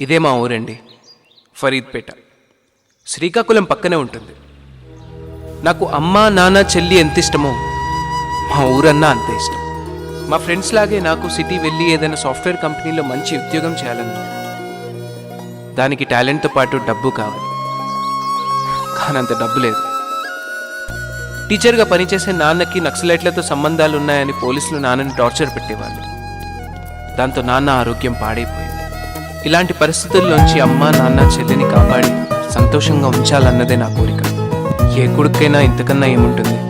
ఇదే మా ఊరండి ఫరీద్పేట. శ్రీకాకుళం పక్కనే ఉంటుంది. నాకు అమ్మ నాన్న చెల్లి ఎంత ఇష్టమో మా ఊరన్నా అంతే ఇష్టం. మా ఫ్రెండ్స్ లాగే నాకు సిటీ వెళ్ళి ఏదైనా సాఫ్ట్వేర్ కంపెనీలో మంచి ఉద్యోగం చేయాలని దానికి టాలెంట్తో పాటు డబ్బు కావాలి. కానీ అంత డబ్బు లేదు. టీచర్గా పనిచేసే నాన్నకి నక్సలైట్లతో సంబంధాలు ఉన్నాయని పోలీసులు నాన్నని టార్చర్ పెట్టేవాళ్ళు. దాంతో నాన్న ఆరోగ్యం పాడైపోయింది. ఇలాంటి పరిస్థితుల్లోంచి అమ్మ నాన్న చెల్లిని కాపాడి సంతోషంగా ఉంచాలన్నదే నా కోరిక. ఏ కొడుకైనా ఇంతకన్నా ఏముంటుంది?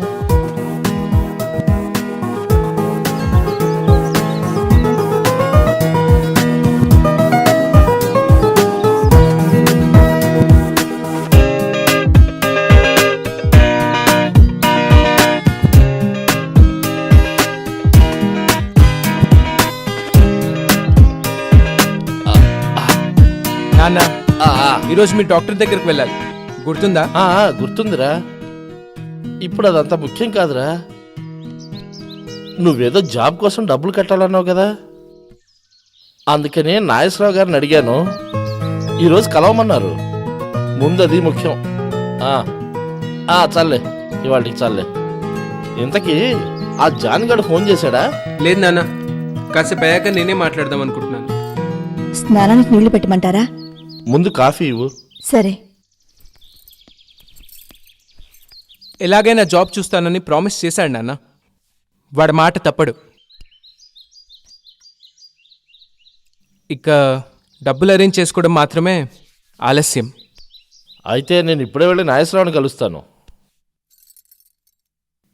నాన్న ఈరోజు మీ డాక్టర్ దగ్గరికి వెళ్ళాలి. గుర్తుందా? ఆ, ఆ, గుర్తుందిరా. ఇప్పుడు అదంత ముఖ్యం కాదురా. నువ్వేదో జాబ్ కోసం డబ్బులు కట్టాలన్నావు కదా. అందుకనే నాగేశ్వరరావు గారిని అడిగాను. ఈరోజు కలవమన్నారు. ముందు అది ముఖ్యం. ఆ, ఆ, చాలే ఇవాళకి చాలే ఇంతకీ ఆ జాన్ గడు ఫోన్ చేశాడా? లేదు నాన్న. కాసేపు అయ్యాక నేనే మాట్లాడదాం అనుకుంటున్నాను. స్నానానికి నీళ్ళు పెట్టమంటారా? ముందు కాఫీ ఇవ్వు. సరే. ఎలాగైనా జాబ్ చూస్తానని ప్రామిస్ చేశాడు నాన్న. వాడి మాట తప్పడు. ఇక డబ్బులు అరేంజ్ చేసుకోవడం మాత్రమే ఆలస్యం. అయితే నేను ఇప్పుడే వెళ్ళి నాగేశ్వరరావుని కలుస్తాను.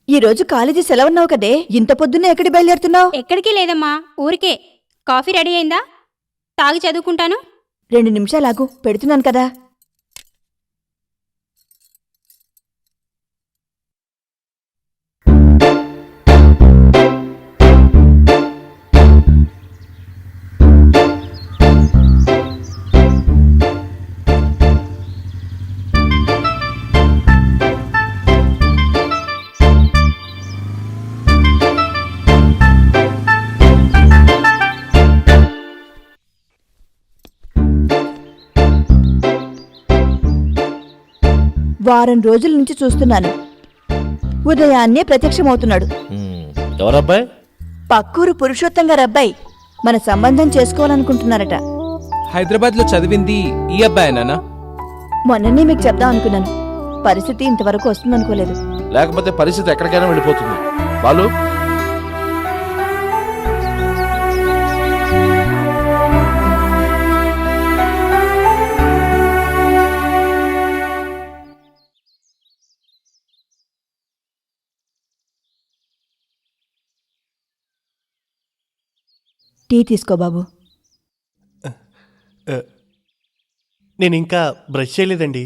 ఈ రోజు కాలేజీ సెలవున్నావు కదే. ఇంత పొద్దున్నే ఎక్కడి బయలుదేరుతున్నావు? ఎక్కడికి లేదమ్మా ఊరికే. కాఫీ రెడీ అయిందా? తాగి చదువుకుంటాను. రెండు నిమిషాలాగు పెడుతున్నాను కదా. వారం రోజుల నుంచి చూస్తున్నాను. ఉదయాన్నే ప్రత్యక్షమవుతున్నాడు. ఎవరబ్బాయి? పక్కూరు పురుషోత్తం గారు అబ్బాయి మన సంబంధం చేసుకోవాలనుకుంటున్నారట. హైదరాబాద్లో చదివింది ఈ అబ్బాయి నాన్న మొన్ననే మీకు చెప్దాం అనుకున్నాను. పరిస్థితి ఇంతవరకు వస్తుందనుకోలేదు. లేకపోతే పరిస్థితి ఎక్కడికైనా వెళ్ళిపోతుంది. బాలు? టీ తీసుకో బాబు. నేను ఇంకా బ్రష్ చేయలేదండి.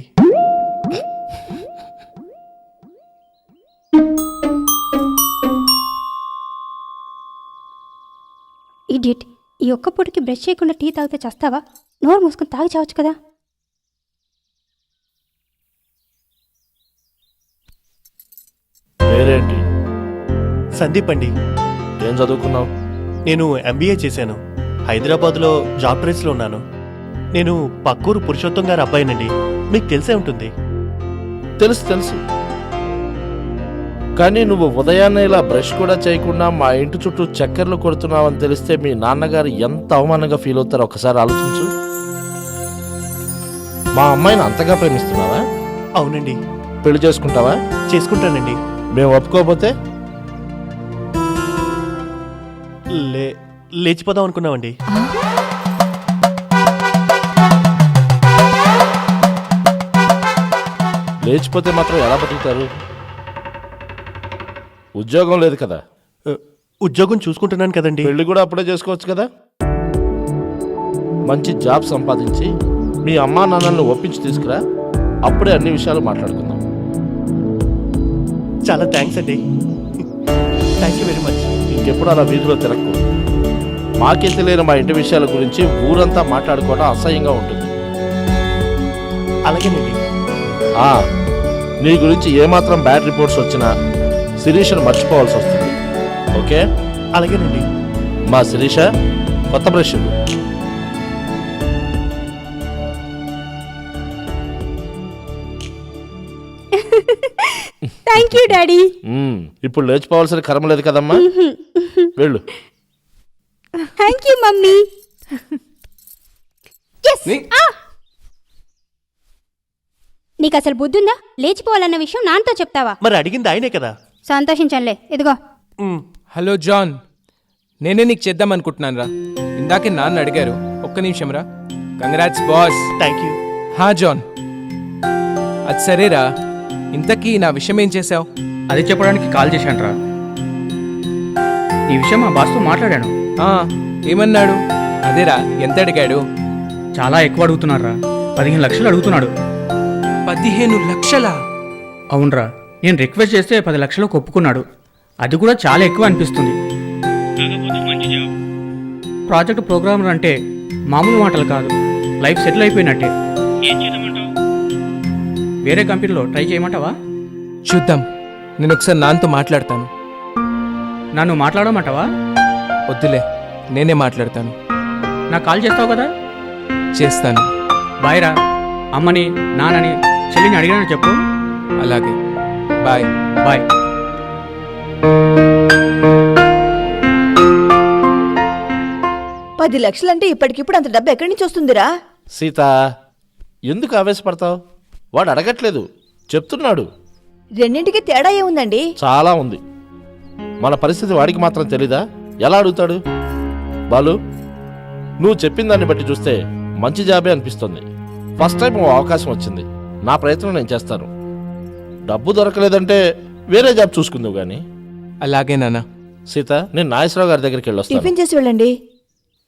ఇడియట్ ఈ ఒక్క పూటకి బ్రష్ చేయకుండా టీ తాగితే చేస్తావా? నోరు మూసుకొని తాగి చావచ్చు కదా. పేరేంటి? సందీప్ అండి. ఏం చదువుకున్నావు? నేను ఎంబీఏ చేశాను. హైదరాబాద్లో జాబ్ ట్రేస్లో ఉన్నాను. నేను పక్కూరు పురుషోత్తం గారి అబ్బాయినండి. మీకు తెలిసే ఉంటుంది. తెలుసు తెలుసు. కానీ నువ్వు ఉదయాన్నే ఇలా బ్రష్ కూడా చేయకుండా మా ఇంటి చుట్టూ చక్కర్లు కొడుతున్నావని తెలిస్తే మీ నాన్నగారు ఎంత అవమానంగా ఫీల్ అవుతారో ఒకసారి ఆలోచించు. మా అమ్మాయిని అంతగా ప్రేమిస్తున్నావా? అవునండి. పెళ్ళి చేసుకుంటావా? చేసుకుంటానండి. మేము ఒప్పుకోకపోతే? లే లేచిపోదాం అనుకున్నామండి. లేచిపోతే మాత్రం ఎలా బతుకుతారు? ఉద్యోగం లేదు కదా? ఉద్యోగం చూసుకుంటున్నాను కదండి. పెళ్ళి కూడా అప్పుడే చేసుకోవచ్చు కదా? మంచి జాబ్ సంపాదించి మీ అమ్మా నాన్నల్ని ఒప్పించి తీసుకురా. అప్పుడే అన్ని విషయాలు మాట్లాడుకుందాం. చాలా థ్యాంక్స్ అండి. థ్యాంక్ యూ వెరీ మచ్ ఇంకెప్పుడు అలా వీధిలో తిరక్కు మాకే తెలియని మా ఇంటి విషయాల గురించి ఊరంతా మాట్లాడుకోవడం అసహ్యంగా ఉంటుంది. అలాగేనండి ఆ, నీ గురించి ఏమాత్రం బ్యాడ్ రిపోర్ట్స్ వచ్చినా శిరీషను మర్చిపోవాల్సి వస్తుంది. ఓకే? అలాగేనండి మా శిరీష కొత్త బ్రష్ ఇవ్వు. Thank you daddy. ఇప్పుడు లేచిపోవాల్సిన కర్మ లేదు కదమ్మా? వెళ్ళు. Thank you mummy. నీకు అసలు బుద్ధుందా? లేచిపోవాలన్న విషయం నాన్నతో చెప్తావా? మరి అడిగింది ఆయనే కదా? సంతోషించంలే ఇదిగో. Hello John. నేనే నీకు చేద్దాం అనుకుంటున్నాను రా ఇందాకే నాన్న అడిగారు. ఒక్క నిమిషం రా. కంగ్రాట్స్ బాస్ థ్యాంక్ యూ హా జాన్. అది సరేరా. ఇంతకీ నా విషయం ఏం చేసావు అది చెప్పడానికి కాల్ చేశానురా. ఈ విషయం మా బాస్తో మాట్లాడాను. ఏమన్నాడు? అదేరా ఎంత అడిగాడు చాలా ఎక్కువ అడుగుతున్నారా పదిహేను లక్షలు అడుగుతున్నాడు. పదిహేను లక్షలా? అవునరా నేను రిక్వెస్ట్ చేస్తే పది లక్షలకు ఒప్పుకున్నాడు. అది కూడా చాలా ఎక్కువ అనిపిస్తుంది. ప్రాజెక్ట్ ప్రోగ్రామర్ అంటే మామూలు మాటలు కాదు. లైఫ్ సెటిల్ అయిపోయినట్టే. వేరే కంపెనీలో ట్రై చేయమంటావా? చూద్దాం. నేను ఒకసారి నాన్నతో మాట్లాడతాను. నన్ను మాట్లాడమంటావా? వద్దులే నేనే మాట్లాడతాను. నాకు కాల్ చేస్తావు కదా? చేస్తాను. బాయ్ రా. అమ్మని నాన్నని చెల్లిని అడిగానని చెప్పు. అలాగే. బాయ్. బాయ్. పది లక్షలంటే ఇప్పటికిప్పుడు అంత డబ్బు ఎక్కడి నుంచి వస్తుందిరా? సీత ఎందుకు ఆవేశపడతావు? వాడు అడగట్లేదు. చెప్తున్నాడు. రెండింటికి తేడా ఏముందండి? చాలా ఉంది. మన పరిస్థితి వాడికి మాత్రం తెలీదా? ఎలా అడుగుతాడు? బాలు నువ్వు చెప్పిన దాన్ని బట్టి చూస్తే మంచి జాబే అనిపిస్తుంది. ఫస్ట్ టైం ఓ అవకాశం వచ్చింది. నా ప్రయత్నం నేను చేస్తాను. డబ్బు దొరకలేదంటే వేరే జాబ్ చూసుకుందావు కానీ అలాగే నాన్న. సీత నేను నాగేశ్వరరావు గారి దగ్గరికి వెళ్ళొస్తాను. టిఫిన్ చేసి వెళ్ళండి.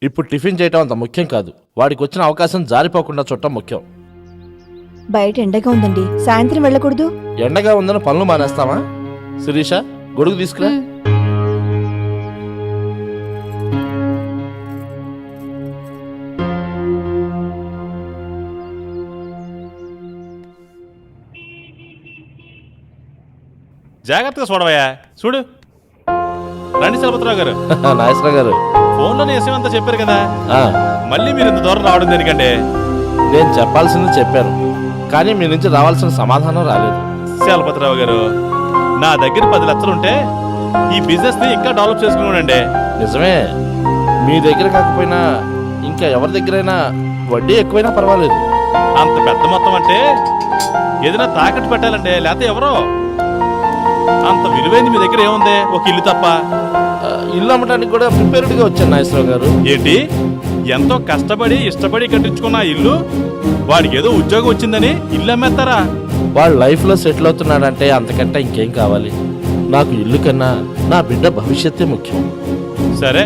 ఇప్పుడు టిఫిన్ చేయటం అంత ముఖ్యం కాదు. వాడికి వచ్చిన అవకాశం జారిపోకుండా చుట్టం ముఖ్యం. బయట ఎండగా ఉందండి. సాయంత్రం వెళ్ళకూడదు. ఎండగా ఉందని పనులు మానేస్తామా శిరీష గొడుగు తీసుకురా. జాగ్రత్తగా చూడవయ్యా. చూడు. రండి చలపతిరావు గారు. నాగేశ్వరరావు గారు. ఫోన్లోనే విషయం అంతా చెప్పారు కదా. ఆ, మళ్ళీ మీరు ఇంత దూరం రావడం దేనికంటే నేను చెప్పాల్సింది చెప్పాను కానీ మీ నుంచి రావాల్సిన సమాధానం రాలేదు. చలపతిరావు గారు నా దగ్గర పది లక్షలు ఉంటే ఈ బిజినెస్ని ఇంకా డెవలప్ చేసుకున్నానండి. నిజమే. మీ దగ్గర కాకపోయినా ఇంకా ఎవరి దగ్గరైనా వడ్డీ ఎక్కువైనా పర్వాలేదు. అంత పెద్ద మొత్తం అంటే ఏదైనా తాకట్టు పెట్టాలండి లేకపోతే ఎవరో? అంత విలువైంది మీ దగ్గర ఏముంది? ఒక ఇల్లు తప్ప. ఇల్లు అమ్మటానికి కూడా ప్రిపేర్డ్గా వచ్చాను నాగేశ్వరరావు గారు. ఏంటి? ఎంతో కష్టపడి ఇష్టపడి కట్టించుకున్న ఇల్లు వాడికి ఏదో ఉద్యోగం వచ్చిందని ఇల్లు అమ్మేస్తారా? వాడు లైఫ్లో సెటిల్ అవుతున్నాడంటే అంతకంటే ఇంకేం కావాలి? నాకు ఇల్లు కన్నా నా బిడ్డ భవిష్యత్తే ముఖ్యం. సరే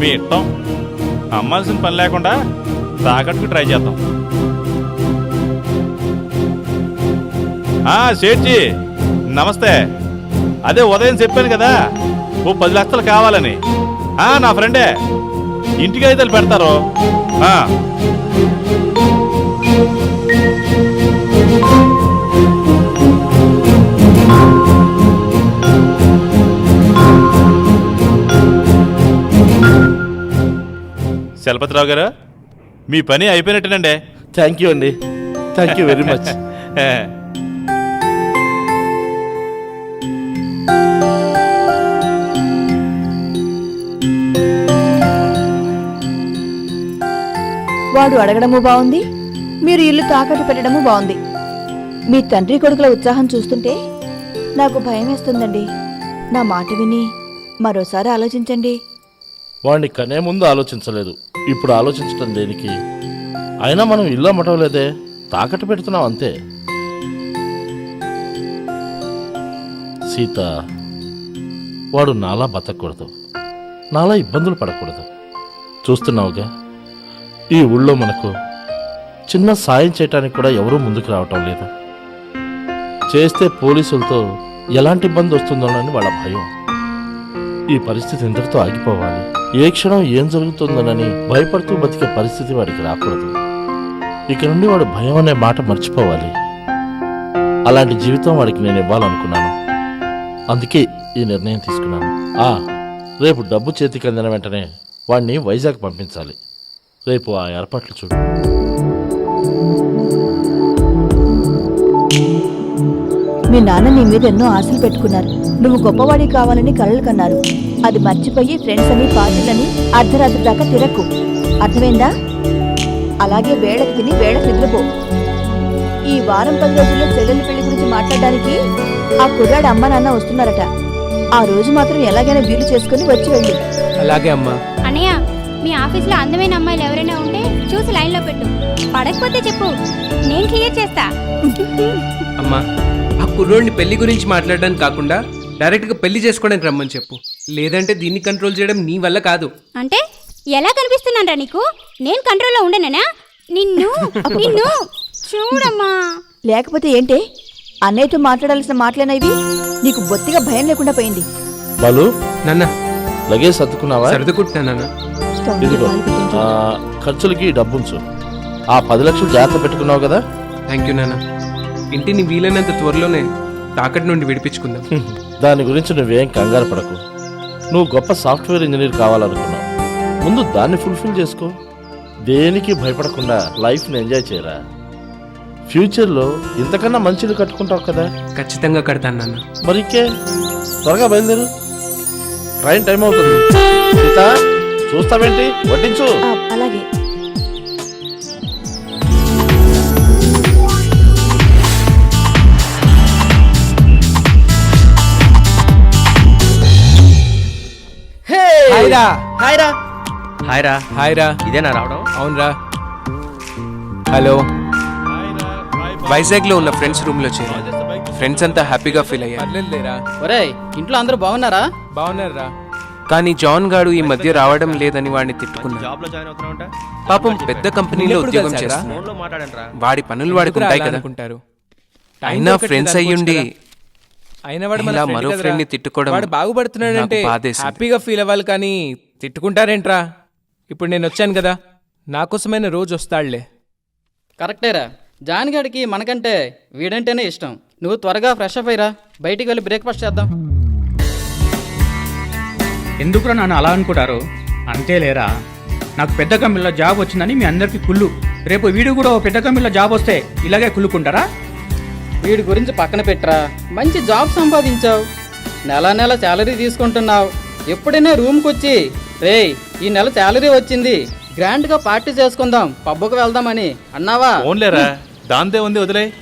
మీ ఇష్టం. అమ్మాల్సిన పని లేకుండా తాకట్టుకు ట్రై చేద్దాం. ఆ షేట్జీ నమస్తే. అదే ఉదయం చెప్పాను కదా ఓ పది లక్షలు కావాలని. ఆ నా ఫ్రెండే. ఇంటికి అయితే పెడతారు. ఆ, చలపతిరావు గారు మీ పని అయిపోయినట్టేనండి. థ్యాంక్ యూ అండి. Thank you very much. వాడు అడగడము బాగుంది మీరు ఇల్లు తాకట్టు పెట్టడము బాగుంది మీ తండ్రి కొడుకుల ఉత్సాహం చూస్తుంటే నాకు భయం వేస్తుందండి నా మాట విని మరోసారి ఆలోచించండి. వాడిని కనే ముందు ఆలోచించలేదు. ఇప్పుడు ఆలోచించటం దేనికి? అయినా మనం ఇల్లు అమ్మటలేదే. తాకట్టు పెడుతున్నాం అంతే. సీత వాడు నాలా బతకూడదు. నాలా ఇబ్బందులు పడకూడదు. చూస్తున్నావుగా? ఈ ఊళ్ళో మనకు చిన్న సాయం చేయటానికి కూడా ఎవరూ ముందుకు రావటం లేదు. చేస్తే పోలీసులతో ఎలాంటి ఇబ్బంది వస్తుందోనని వాళ్ళ భయం. ఈ పరిస్థితి ఇంతటితో ఆగిపోవాలి. ఏ క్షణం ఏం జరుగుతుందోనని భయపడుతూ బతికే పరిస్థితి వాడికి రాకూడదు. ఇక నుండి వాడు భయం అనే మాట మర్చిపోవాలి. అలాంటి జీవితం వాడికి నేను ఇవ్వాలనుకున్నాను. అందుకే ఈ నిర్ణయం తీసుకున్నాను. ఆ రేపు డబ్బు చేతికి అందిన వెంటనే వాడిని వైజాగ్ పంపించాలి. రేపు ఆ ఏర్పాట్లు చూడు. మీ నాన్న నీ మీద ఎన్నో ఆశలు పెట్టుకున్నారు. నువ్వు గొప్పవాడి కావాలని కలలు కన్నారు. అది మర్చిపోయి ఫ్రెండ్స్ అని పార్టీలని అర్ధరాత్రి దాకా తిరక్కు అర్థమైందా? అలాగే వేళకి తిని వేళకి నిద్రపో. ఈ వారం పది రోజుల్లో చెల్లెలి పెళ్ళి గురించి మాట్లాడడానికి ఆ కుర్రాడు అమ్మ నాన్న వస్తున్నారట. ఆ రోజు మాత్రం ఎలాగైనా వీలు చేసుకుని వచ్చి వెళ్ళు. అలాగే అమ్మా. మీ ఆఫీస్లో అందమైన అమ్మాయిలు ఎవరైనా ఉంటే చూసి లైన్లో పెట్టు. పడకపోతే చెప్పు. నేను క్లియర్ చేస్తా. అమ్మా ఆ కుర్రోడిని పెళ్ళి గురించి మాట్లాడడానికి కాకుండా డైరెక్ట్గా పెళ్ళి చేసుకోవడానికి రమ్మని చెప్పు. లేదంటే దీన్ని కంట్రోల్ చేయడం నీ వల్ల కాదు. అంటే ఎలా కనిపిస్తున్నానరా నీకు? నేను కంట్రోల్లో ఉండనేనా? నిన్ను నిన్ను. చూడమ్మా. లేకపోతే ఏంటే? అన్నయ్యతో మాట్లాడాల్సిన మాటలేనా ఇవి? నీకు బొత్తిగా భయం లేకుండా పోయింది. బాలు నాన్న. లగేజ్ సర్దుకున్నావా? సర్దుకుంటున్నా నాన్న. ఇదిగో. ఆ, ఖర్చులకి డబ్బుంచు ఆ పది లక్షలు జాగ్రత్త పెట్టుకున్నావు కదా? థ్యాంక్ యూ నాన్న. ఇంటిని వీలైనంత త్వరలోనే తాకటి నుండి విడిపించుకుందాం. దాని గురించి నువ్వేం కంగారు పడకు. నువ్వు గొప్ప సాఫ్ట్వేర్ ఇంజనీర్ కావాలనుకున్నావు. ముందు దాన్ని ఫుల్ఫిల్ చేసుకో. దేనికి భయపడకుండా లైఫ్ని ఎంజాయ్ చేయరా. ఫ్యూచర్లో ఇంతకన్నా మంచిది కట్టుకుంటావు కదా? ఖచ్చితంగా కడతాను నాన్న. మరి ఇంకే త్వరగా బయలుదేరు. ట్రైన్ టైం అవుతుంది. సీత? చూస్తావేంటి? వడ్డించు. అలాగే. హాయ్ రా హాయ్ రా హాయ్ రా హాయ్ రా ఇదేనా రావడం? అవునరా. హలో. వైజాగ్లో ఉన్న ఫ్రెండ్స్ రూమ్లో ఫ్రెండ్స్ అంతా హ్యాపీగా ఫీల్ అయ్యారు. లేరా ఒరేయ్ ఇంట్లో అందరూ బాగున్నారా? బాగున్నారా కానీ జాన్ గాడు ఈ మధ్య రావడం లేదని వాడిని తిట్టుకున్నాడు. జాబ్లో జాయిన్ అవుతున్నావుంట? పాపం పెద్ద కంపెనీలో ఉద్యోగం చేస్తున్నాడు. ఫోన్లో మాట్లాడండి వాడి పనులు వాడికి ఉంటాయి కదా. అయినా ఫ్రెండ్స్ అయ్యుండి అయినా వాడు ఇలా మరో కదరా. friend ని తిట్టుకోవడం వాడు బాగుపడుతున్నాడంటే. హ్యాపీగా ఫీల్ అవ్వాలి కానీ తిట్టుకుంటారేంట్రా? ఇప్పుడు నేను వచ్చాను కదా. నా కోసమైన రోజు వస్తాడులే కరెక్టేరా. జాన్గాడికి మనకంటే వీడంటేనే ఇష్టం. నువ్వు త్వరగా ఫ్రెష్ అప్ అయ్యిరా. బయటికి వెళ్ళి బ్రేక్ఫాస్ట్ చేద్దాం. ఎందుకురా నన్ను అలా అనుకుంటారు? అంతే లేరా? నాకు పెద్ద కంపెనీలో జాబ్ వచ్చిందని మీ అందరికీ కుళ్ళు. రేపు వీడు కూడా ఓ పెద్ద కంపెనీలో జాబ్ వస్తే ఇలాగే కుళ్ళుకుంటారా? వీడి గురించి పక్కన పెట్టరా. మంచి జాబ్ సంపాదించావు. నెల నెల శాలరీ తీసుకుంటున్నావు. ఎప్పుడైనా రూమ్కి వచ్చి రేయ్ ఈ నెల శాలరీ వచ్చింది. గ్రాండ్గా పార్టీ చేసుకుందాం. పబ్బుకు వెళ్దామని. అన్నావా? ఓన్లేరా దాంతే ఉంది వదిలే.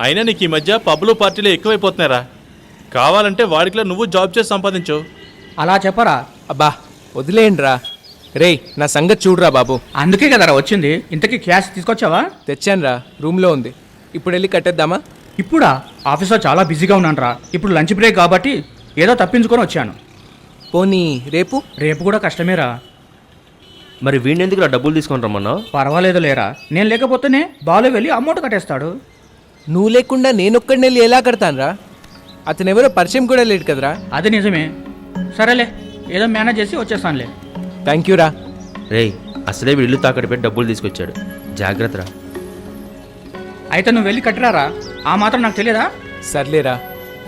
అయినా నీకు ఈ మధ్య పబ్లు పార్టీలు ఎక్కువైపోతున్నారా కావాలంటే వాడికిలో నువ్వు జాబ్ చేసి సంపాదించు. అలా చెప్పరా? అబ్బా వదిలేయండిరా. రేయ్ నా సంగతి చూడురా బాబు. అందుకే కదరా వచ్చింది. ఇంతకీ క్యాష్ తీసుకొచ్చావా? తెచ్చానురా రూమ్లో ఉంది. ఇప్పుడు వెళ్ళి కట్టేద్దామా? ఇప్పుడా? ఆఫీస్లో చాలా బిజీగా ఉన్నానురా. ఇప్పుడు లంచ్ బ్రేక్ కాబట్టి ఏదో తప్పించుకొని వచ్చాను. పోనీ రేపు? రేపు కూడా కష్టమేరా. మరి వీడిని ఎందుకు డబ్బులు తీసుకొని రమ్మన్నావు? పర్వాలేదు లేరా నేను లేకపోతేనే బాలు వెళ్ళి అమౌంట్ కట్టేస్తాడు. నువ్వు లేకుండా నేనొక్కడిని వెళ్ళి ఎలా కడతానురా? అతను ఎవరో పరిచయం కూడా లేడు కదరా. అది నిజమే. సరేలే ఏదో మేనేజ్ చేసి వచ్చేస్తానులే. థ్యాంక్ యూ రా. రేయ్ అసలే వీడు ఇల్లు తాకట్టు పెట్టి డబ్బులు తీసుకొచ్చాడు. జాగ్రత్త రా. అయితే నువ్వు వెళ్ళి కట్టరారా? ఆ మాత్రం నాకు తెలియదా? సర్లేరా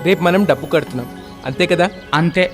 రేపు మనం డబ్బు కడుతున్నాం. అంతే కదా? అంతే.